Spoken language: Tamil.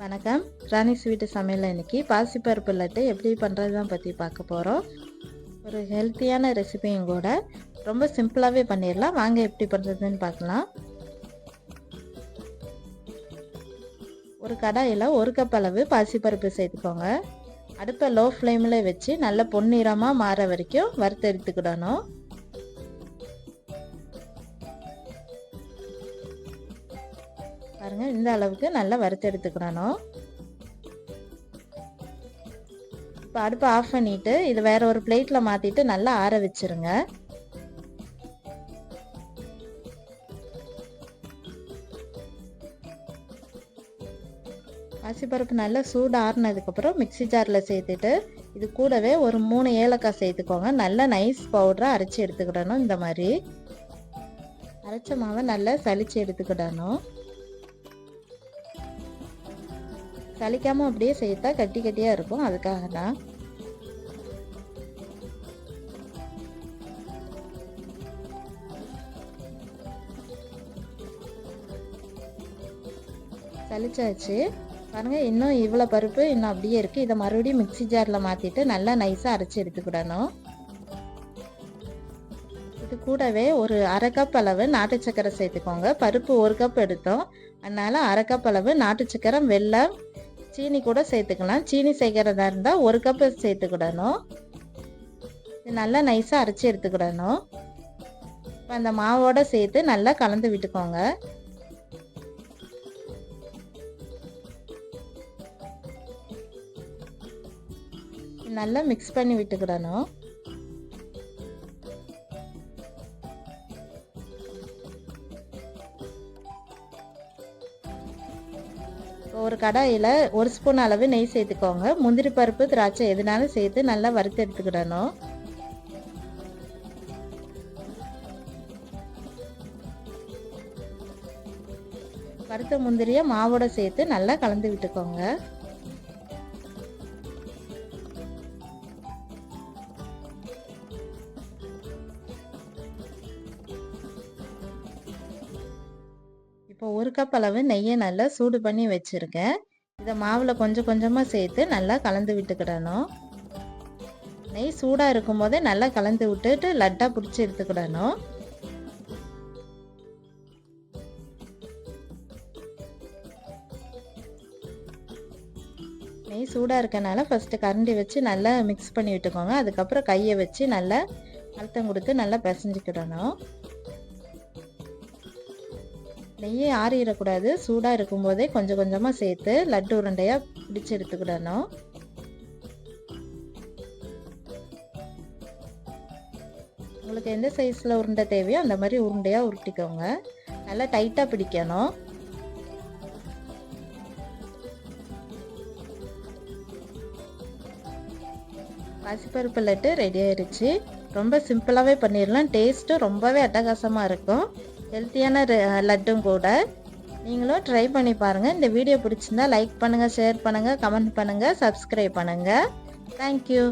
வணக்கம். ராணி ஸ்வீட்டு சமையல் இன்றைக்கி பாசிப்பருப்பு லட்டு எப்படி பண்ணுறது தான் பற்றி பார்க்க போகிறோம் ஒரு ஹெல்த்தியான ரெசிபியும் கூட. ரொம்ப சிம்பிளாகவே பண்ணிடலாம். வாங்க எப்படி பண்ணுறதுன்னு பார்க்கலாம். ஒரு கடாயில் ஒரு கப் அளவு பாசிப்பருப்பு சேர்த்துக்கோங்க. அடுப்பை லோ ஃப்ளேமில் வச்சு நல்ல பொன்னிறமாக மாற வரைக்கும் வறுத்து எடுத்துக்கிடணும். பாருங்க இந்த அளவுக்கு நல்லா வறுத்து எடுத்துக்கிடணும் இப்போ அடுப்பை ஆஃப் பண்ணிட்டு இது வேற ஒரு பிளேட்டில் மாற்றிட்டு நல்லா ஆற வச்சிருங்க. பாசிப்பருப்பு நல்லா சூடு ஆறுனதுக்கப்புறம் மிக்சி ஜாரில் சேர்த்துட்டு இது கூடவே ஒரு மூணு ஏலக்காய் சேர்த்துக்கோங்க. நல்லா நைஸ் பவுடராக அரைச்சி எடுத்துக்கிடணும் இந்த மாதிரி. அரைச்ச மாவை நல்லா சளிச்சு எடுத்துக்கிடணும். சலிக்காமல் அப்படியே சேர்த்தா கட்டி கட்டியாக இருக்கும். அதுக்காக தான் சலிச்சாச்சு. பாருங்கள் இன்னும் இவ்வளோ பருப்பு இன்னும் அப்படியே இருக்குது இதை மறுபடியும் மிக்சி ஜாரில் மாற்றிட்டு நல்லா நைஸாக அரைச்சி எடுத்துக்கிடணும் இது கூடவே ஒரு அரை கப் அளவு நாட்டு சக்கரை சேர்த்துக்கோங்க. பருப்பு ஒரு கப் எடுத்தோம். அதனால் அரை கப் அளவு நாட்டு சக்கரம் வெள்ளம் சீனி கூட சேர்த்துக்கலாம். சீனி சேர்க்கறதா இருந்தால் ஒரு கப்பு சேர்த்துக்கிடணும். இது நல்லா நைஸாக அரைச்சி எடுத்துக்கிடணும். இப்போ அந்த மாவோட சேர்த்து நல்லா கலந்து விட்டுக்கோங்க. நல்லா மிக்ஸ் பண்ணி விட்டுக்கிடணும். ஒரு கடாயில் ஒரு ஸ்பூன் அளவு நெய் சேர்த்துக்கோங்க. முந்திரி பருப்பு திராட்சை எதுனாலும் சேர்த்து நல்லா வறுத்து எடுத்துக்கிடணும். வறுத்த முந்திரியை மாவோட சேர்த்து நல்லா கலந்து விட்டுக்கோங்க. ஒரு கப் அளவு நெய்யை நல்லா சூடு பண்ணி வச்சுருக்கேன். இதை மாவில் கொஞ்சம் கொஞ்சமாக சேர்த்து நல்லா கலந்து விட்டுக்கிடணும். நெய் சூடாக இருக்கும் போதே நல்லா கலந்து விட்டுட்டு லட்டாக பிடிச்சி எடுத்துக்கிடணும். நெய் சூடாக இருக்கனால ஃபஸ்ட்டு கரண்டி வச்சு நல்லா மிக்ஸ் பண்ணி விட்டுக்கோங்க. அதுக்கப்புறம் கையை வச்சு நல்லா அழுத்தம் கொடுத்து நல்லா பிசைஞ்சிக்கிடணும். நெய்யை ஆறிடக்கூடாது. சூடாக இருக்கும்போதே கொஞ்சம் கொஞ்சமாக சேர்த்து லட்டு உருண்டையாக பிடிச்சி எடுத்துக்கிடணும். உங்களுக்கு எந்த சைஸில் உருண்டை தேவையோ அந்த மாதிரி உருண்டையாக உருட்டிக்கோங்க. நல்லா டைட்டாக பிடிக்கணும். பாசிப்பருப்பு லட்டு ரெடி ஆயிடுச்சு ரொம்ப சிம்பிளாகவே பண்ணிடலாம். டேஸ்ட்டும் ரொம்பவே அட்டகாசமாக இருக்கும். ஹெல்த்தியான லட்டும் கூட. நீங்களும் ட்ரை பண்ணி பாருங்கள் இந்த வீடியோ பிடிச்சிருந்தா லைக் பண்ணுங்கள் ஷேர் பண்ணுங்கள் கமெண்ட் பண்ணுங்கள் சப்ஸ்கிரைப் பண்ணுங்கள் தேங்க்யூ